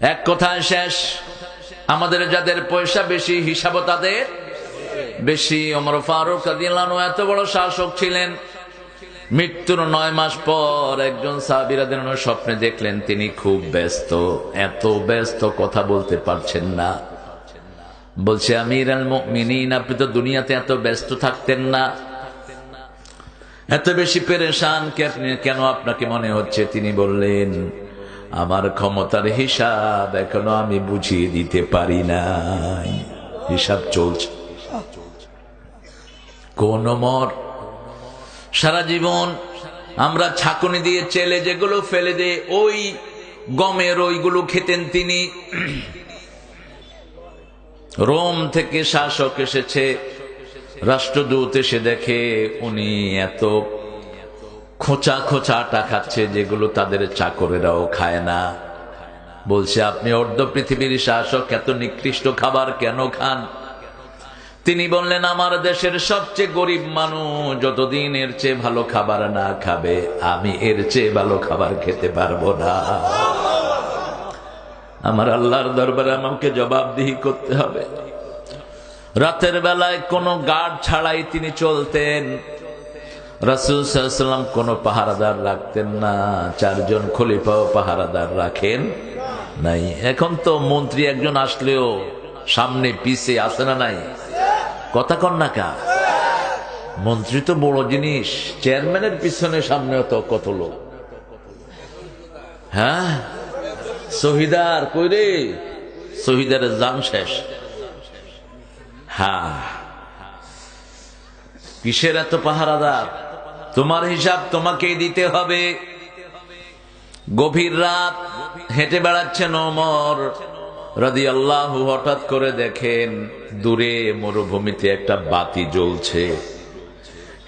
এক কথায় শেষ। আমাদের যাদের পয়সা বেশি, হিসাব তাদের বেশি। অমর ফারুক এত বড় শাসক ছিলেন। মৃত্যুর নয় মাস পর একজন সাহাবিরাদের স্বপ্নে দেখলেন তিনি খুব ব্যস্ত। এত ব্যস্ত কথা বলতে পারছেন না। বলছে, আমির আপনি তো দুনিয়াতে এত ব্যস্ত থাকতেন না। এত বেশি পেরেশান কেন আপনাকে মনে হচ্ছে? তিনি বললেন আমার ক্ষমতার হিসাব এখনও আমি বুঝিয়ে দিতে পারি নাই। হিসাব চলছে। কোন মর সারা জীবন আমরা ছাকুনি দিয়ে চেলে যেগুলো ফেলে দে ওই গমের ওইগুলো খেতেন তিনি। রোম থেকে শাসক এসেছে, রাষ্ট্রদূত এসে দেখে উনি এত খোঁচা খোঁচা আটা খাচ্ছে যেগুলো তাদের চাকরেরাও খায় না। বলছে, আপনি অর্ধ পৃথিবীর শাসক, এত নিকৃষ্ট খাবার কেন খান? তিনি বললেন, আমার দেশের সবচেয়ে গরিব মানুষ যতদিন এর চেয়ে ভালো খাবার না খাবে, আমি এর চেয়ে ভালো খাবার খেতে পারব না। আমার আল্লাহর দরবারে আমাকে জবাবদিহি করতে হবে। রাতের বেলায় কোনো গার্ড ছাড়াই তিনি চলতেন। রাসুল সাল্লাম কোনো পাহারাদার রাখতেন না। চারজন খলিফাও পাহারাদার রাখেন নাই। এখন তো মন্ত্রী একজন আসলেও সামনে পিছে আসে না নাই? কথা কন না কা? মন্ত্রী তো বড় জিনিস, চেয়ারম্যানের পিছনে সামনে তো কত লোক। হ্যাঁ? শহীদার কইরে শহীদারের জান শেষ। হ্যাঁ। কিসের এত পাহারাদার? তোমার হিসাব তোমাকেই দিতে হবে। গভীর রাত হেঁটে বেড়াচ্ছেন ওমর রাদি আল্লাহ হঠাৎ করে দেখেন দূরে মরুভূমিতে একটা বাতি জ্বলছে।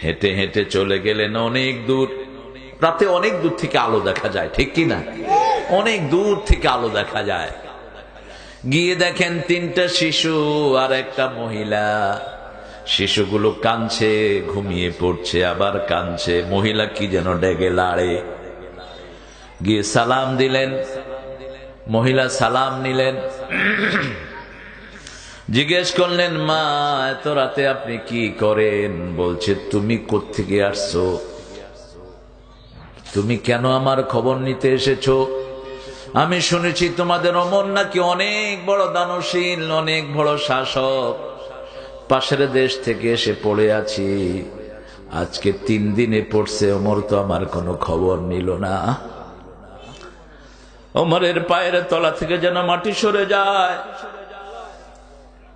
হেঁটে হেঁটে চলে গেলেন অনেক দূর। রাতে অনেক দূর থেকে আলো দেখা যায়, ঠিক কি না? অনেক দূর থেকে আলো দেখা যায়। গিয়ে দেখেন তিনটা শিশু আর একটা মহিলা। শিশুগুলো কাঁদছে, ঘুমিয়ে পড়ছে, আবার কাঁদছে। মহিলা কি যেন ডেগে লাড়ে। গিয়ে সালাম দিলেন। মহিলা সালাম নিলেন। জিজ্ঞেস করলেন, মা, এত রাতে আপনি কি করেন? বলছে, তুমি কোত্থেকে আসছো? তুমি কেন আমার খবর নিতে এসেছ? আমি শুনেছি তোমাদের অমর নাকি অনেক বড় দানশীল, অনেক বড় শাসক। পাশের দেশ থেকে এসে পড়ে আছি। আজকে তিন দিনে পড়ছে অমর তো আমার কোনো খবর নিল না। অমরের পায়ের তলা থেকে যেন মাটি সরে যায়।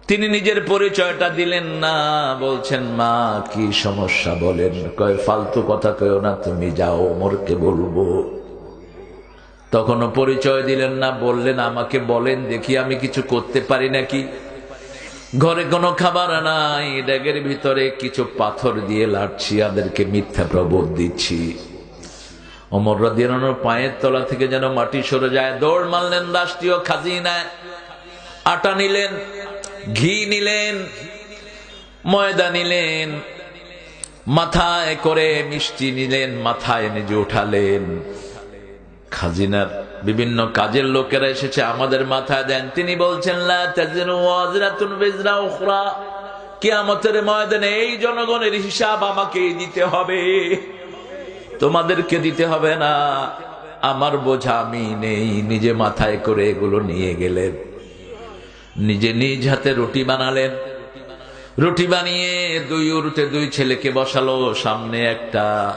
তিনি নিজের পরিচয়টা দিলেন না, বলছেন, মা, কি সমস্যা বলেন? কয়, ফালতু কথা কেউ না, তুমি যাও, ওমরকে বলব। তখনও পরিচয় দিলেন না, বললেন, আমাকে বলেন, দেখি আমি কিছু করতে পারি নাকি? ঘরে কোনো খাবার নাই ড্যাগের ভিতরে কিছু পাথর দিয়ে লাটছি, আদেরকে মিথ্যা প্রবোধ দিচ্ছি। অমর রাদিয়ানোর পায়ের তলা থেকে যেন মাটি সরে যায়, দৌড় মারলেন রাষ্ট্রীয় খাজিনায়। আটা নিলেন, ঘি নিলেন, ময়দা নিলেন, মাথায় করে মিষ্টি নিলেন, মাথায় নিজে উঠালেন। খাজিনার বিভিন্ন কাজের লোকেরা এসেছে আমাদের মাথায় দেন। তিনি বলছেন কিয়ামতের ময়দানে এই জনগণের হিসাব আমাকেই দিতে হবে। তোমাদেরকে দিতে হবে না। আমার বোঝা আমি নেই। নিজে মাথায় করে এগুলো নিয়ে গেলেন। নিজে নিজ হাতে রুটি বানালেন। রুটি বানিয়ে দুই উরুতে দুই ছেলেকে বসালো। সামনে একটা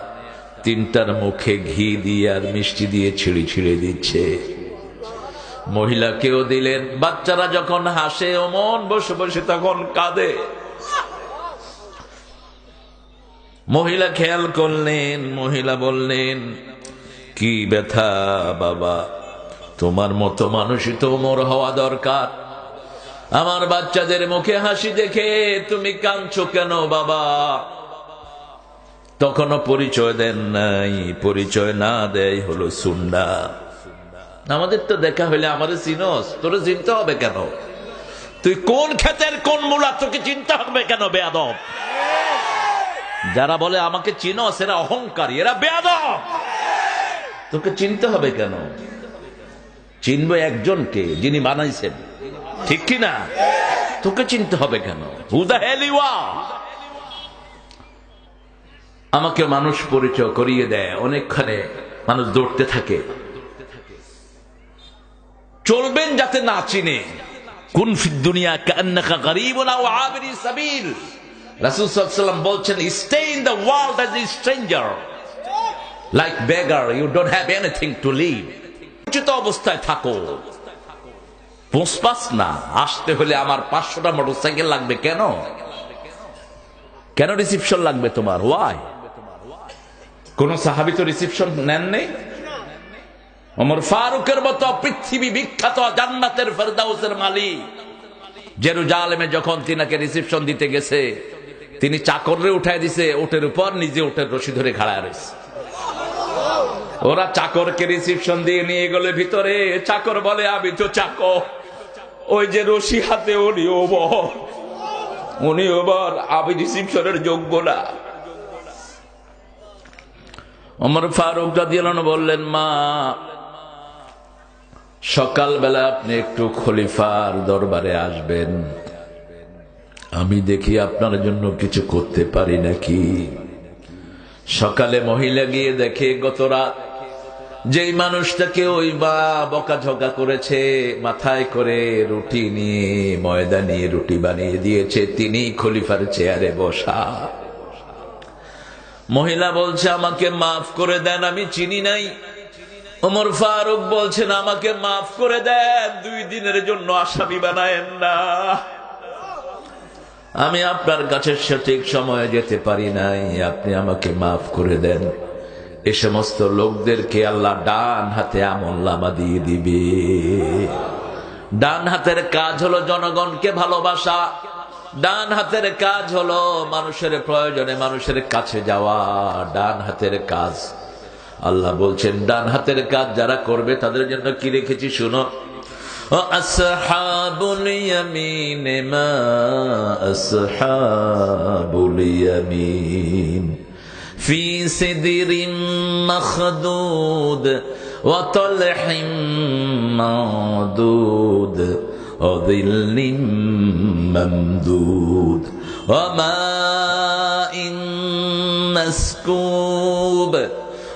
তিনটার মুখে ঘি দিয়ে আর মিষ্টি দিয়ে ছিঁড়ি ছিঁড়ে দিচ্ছে। মহিলাকেও দিলেন, বাচ্চারা যখন হাসে অমন বসে বসে তখন কাঁদে। মহিলা খেয়াল করলেন, মহিলা বললেন, কি ব্যথা বাবা, তোমার মতো মানুষই তো মোর হওয়া দরকার। আমার বাচ্চাদের মুখে হাসি দেখে তুমি কাঁদছো কেন বাবা? তখনও পরিচয় দেন নাই, পরিচয় না দেয় হলো সুন্ডা আমাদের তো দেখা হইলে আমাদের চিনস, তোরে চিনতে হবে কেন? তুই কোন ক্ষেতের কোন মূলা তোকে চিনতে হবে কেন, বেয়াদব? যারা বলে আমাকে চিনস, এরা অহংকারী, এরা বেয়াদব। তোকে চিনতে হবে কেন? চিনবো একজনকে যিনি বানাইছেন। ঠিক কি না তোকে চিনতে হবে কেন? হুদা হেলিওয়া আমাকে মানুষ পরিচয় করিয়ে দেয়। অনেকখানে মানুষ দৌড়তে থাকে। চলবেন যাতে না চিনে। লাইক বেগার উচিত অবস্থায় থাকো। না। আসতে হলে আমার পাঁচশোটা মোটরসাইকেল লাগবে কেন? কেন রিসিপশন লাগবে তোমার? ওয়াই কোন সাহাবি তো রিসিপশন নেন নেই? ওমর ফারুকের মতো পৃথিবী বিখ্যাত জান্নাতের ফেরদাউসের মালিক। জেরুজালেমে যখন তিনাকে রিসিপশন দিতে গেছে, তিনি চাকরে উঠায় দিছে, ওটের উপর নিজে ওটের রশি ধরে খাড়ায় রয়েছে। ওরা চাকরকে রিসিপশন দিয়ে নিয়ে গেলে ভিতরে, চাকর বলে, আমি তো চাকর। ওই যে রশি হাতে উনি ওবর উনি ওবর আমি রিসিপশনের যোগ্য না। অমর ফারুক রাদিয়াল্লাহু বললেন, মা, সকালবেলা আপনি একটু খলিফার দরবারে আসবেন। আমি দেখি আপনার জন্য কিছু করতে পারি নাকি? সকালে মহিলা গিয়ে দেখে, গত রাত যেই মানুষটাকে ওই বা বকাঝকা করেছে, মাথায় করে রুটি নিয়ে, ময়দা নিয়ে রুটি বানিয়ে দিয়েছে তিনি খলিফার চেয়ারে বসা। মহিলা বলছে, আমাকে মাফ করে দেন, আমি চিনি নাই। ওমর ফারুক বলছেন, আমাকে মাফ করে দেন, দুই দিনের জন্য আসামি বানায়েন না। আমি আপনার কাছে সঠিক সময়ে যেতে পারি নাই, আপনি আমাকে মাফ করে দেন। এ সমস্ত লোকদেরকে আল্লাহ ডান হাতে আমল্লামা দিয়ে দিবে। ডান হাতের কাজ হলো জনগণকে ভালোবাসা ডান হাতের কাজ হলো মানুষের প্রয়োজনে মানুষের কাছে যাওয়া, ডান হাতের কাজ। আল্লাহ বলছেন, ডান হাতের কাজ যারা করবে তাদের জন্য কি রেখেছি শুনো? মখদুদ وظل ممدود وماء مسكوب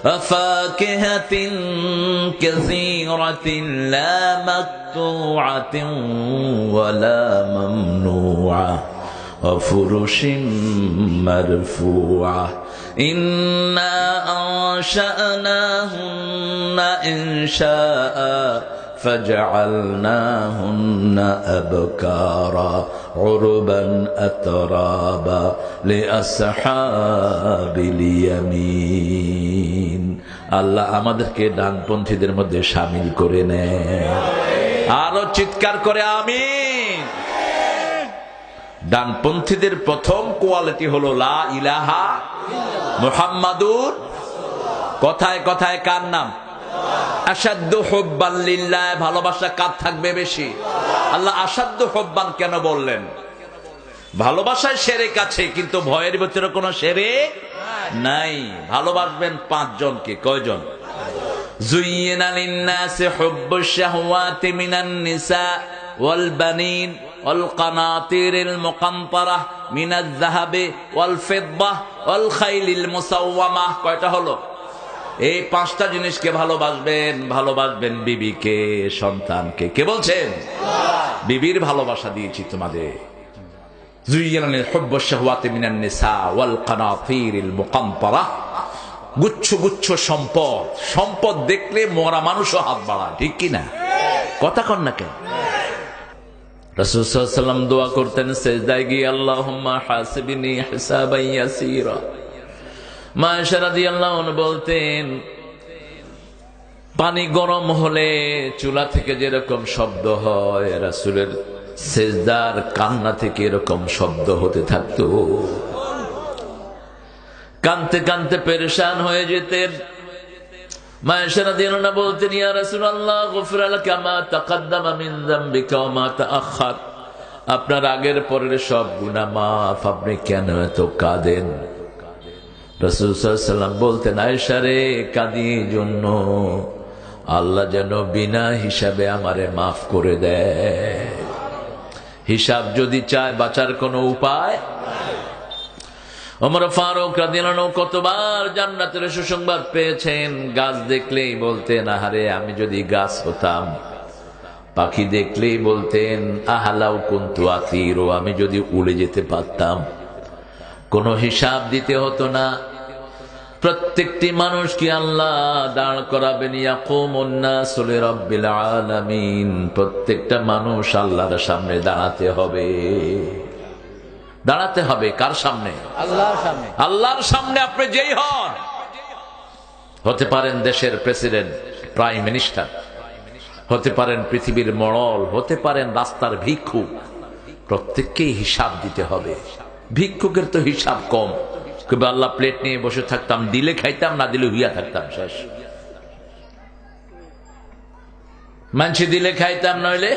وفاكهة كثيرة لا مقطوعة ولا ممنوعة وفرش مرفوعة إنا أنشأناهن إنشاء فجعلناهن أبكارا عربا أترابا لأصحاب اليمين আল্লাহ আমাদেরকে ডানপন্থীদের মধ্যে সামিল করে নেয় আরো চিৎকার করে আমিন ডানপন্থীদের প্রথম কোয়ালিটি হলো লা ইলাহা মুহাম্মাদুর কথায় কথায় কার নাম আসাধ্য হব্বান লিল্লাহ ভালোবাসা কার থাকবে বেশি আল্লাহ আসাধ্য হব্বান কেন বললেন ভালোবাসায় সেরে কাছে কিন্তু ভয়ের ভিতরে কোনো সেরে নাই ভালোবাসবেন পাঁচজনকে কয়জন زين للناس حب الشهوات من النساء والبنين والقناطير المقنطرة من الذهب والفضة والخيل المسومة কয়টা হলো এই পাঁচটা জিনিসকে ভালোবাসবেন ভালোবাসবেন বিবিকে, সন্তানকে। কে বলছেন? বিবির ভালোবাসা দিয়েছি তোমাদের। গুচ্ছ সম্পদ। সম্পদ দেখলে মরা মানুষও হাত বাড়া ঠিক কিনা কথা না কেন? দোয়া করতেন, সেজদায় গিয়ে আল্লাহ বলতেন, পানি গরম হলে চুলা থেকে যেরকম শব্দ হয়, রাসুলের সেজদার কান্না থেকে এরকম শব্দ হতে থাকতো। কানতে কানতে পেরেশান হয়ে যেতেন। আপনার আগের পরের সব গুনাহ মাফ, আপনি কেন এত কাঁদেন? রাসূল সাল্লাল্লাহু বলতেন, আয়েশা রে, কাঁদি জন্য। আল্লাহ যেন বিনা হিসাবে আমারে মাফ করে দেয়। হিসাব যদি চায় বাঁচার কোনো উপায়? ওমর ফারুক রাদিয়াল্লাহু কতবার জান্নাতের সুসংবাদ পেয়েছেন। গাছ দেখলেই বলতেন, আহারে, আমি যদি গাছ হতাম। পাখি দেখলেই বলতেন আহালাও কুন্তু আতির, আমি যদি উড়ে যেতে পারতাম। কোনো হিসাব দিতে হতো না। প্রত্যেকটি মানুষ কি আল্লাহ দাঁড় করাবেন আলামিন। প্রত্যেকটা মানুষ আল্লাহর সামনে দাঁড়াতে হবে। দাঁড়াতে হবে কার সামনে? আল্লাহর সামনে। আল্লাহর সামনে আপনি যেই হন। হতে পারেন দেশের প্রেসিডেন্ট প্রাইম মিনিস্টার। হতে পারেন পৃথিবীর মড়ল হতে পারেন রাস্তার ভিক্ষু। প্রত্যেককেই হিসাব দিতে হবে। ভিক্ষুকের তো হিসাব কম। কবে আল্লাহ প্লেট নিয়ে বসে থাকতাম, দিলে খাইতাম, না দিলে হুইয়া থাকতাম, শেষ। মানছি দিলে খাইতাম, নইলে